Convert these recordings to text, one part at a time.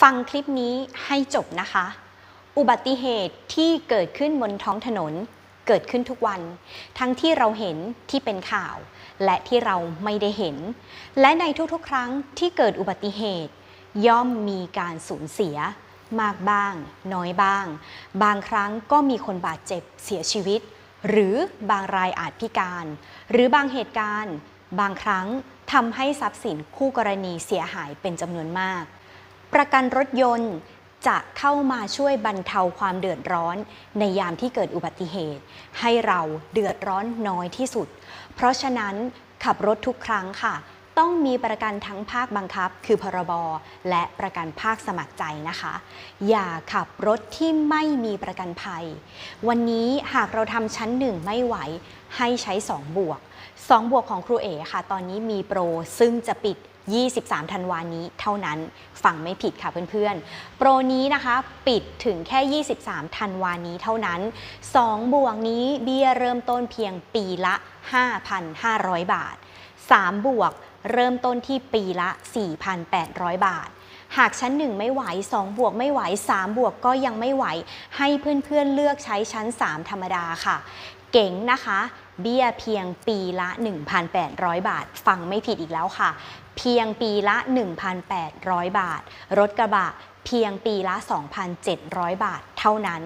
ฟังคลิปนี้ให้จบนะคะ อุบัติเหตุที่เกิดขึ้นบนท้องถนนเกิดขึ้นทุกวัน ทั้งที่เราเห็นที่เป็นข่าว และที่เราไม่ได้เห็น และในทุกๆ ครั้งที่เกิดอุบัติเหตุ ย่อมมีการสูญเสีย มากบ้าง น้อยบ้าง บางครั้งก็มีคนบาดเจ็บเสียชีวิต หรือบางรายอาจพิการ หรือบางเหตุการณ์ บางครั้งทำให้ทรัพย์สินคู่กรณีเสียหายเป็นจำนวนมาก ประกันรถยนต์จะเข้ามาช่วยบรรเทาความเดือดร้อน ในยามที่เกิดอุบัติเหตุ ให้เราเดือดร้อนน้อยที่สุด เพราะฉะนั้นขับรถทุกครั้งค่ะ ต้องมีประกันทั้งภาคบังคับ คือพรบและประกันภาคสมัครใจนะคะ อย่าขับรถที่ไม่มีประกันภัย วันนี้หากเราทำชั้นหนึ่งไม่ไหว ให้ใช้ 2 บวก 2 บวกของครูเอ๋ค่ะ ตอนนี้มีโปรซึ่งจะปิด 23 ธันวานี้เท่านั้นฟังไม่ผิดค่ะเพื่อนๆ โปรนี้นะคะปิดถึงแค่ 23 ธันวานี้เท่านั้น 2 บวกนี้เบี้ยเริ่มต้นเพียงปีละ 5,500 บาท 3 บวกเริ่มต้นที่ปีละ 4,800 บาท หากชั้น 1 ไม่ไหว 2 บวกไม่ไหว 3 บวกก็ยังไม่ไหว ให้เพื่อนๆเลือกใช้ชั้น 3 ธรรมดาค่ะ เก๋งนะคะ เบี้ยเพียงปีละ 1,800 บาท ฟังไม่ผิดอีกแล้วค่ะ เพียงปีละ 1,800 บาท รถกระบะเพียงปีละ 2,700 บาทเท่านั้น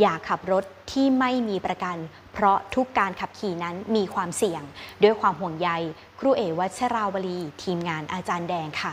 อย่าขับรถที่ไม่มีประกัน เพราะทุกการขับขี่นั้นมีความเสี่ยง ด้วยความห่วงใย ครูเอวัชราวลี ทีมงานอาจารย์แดงค่ะ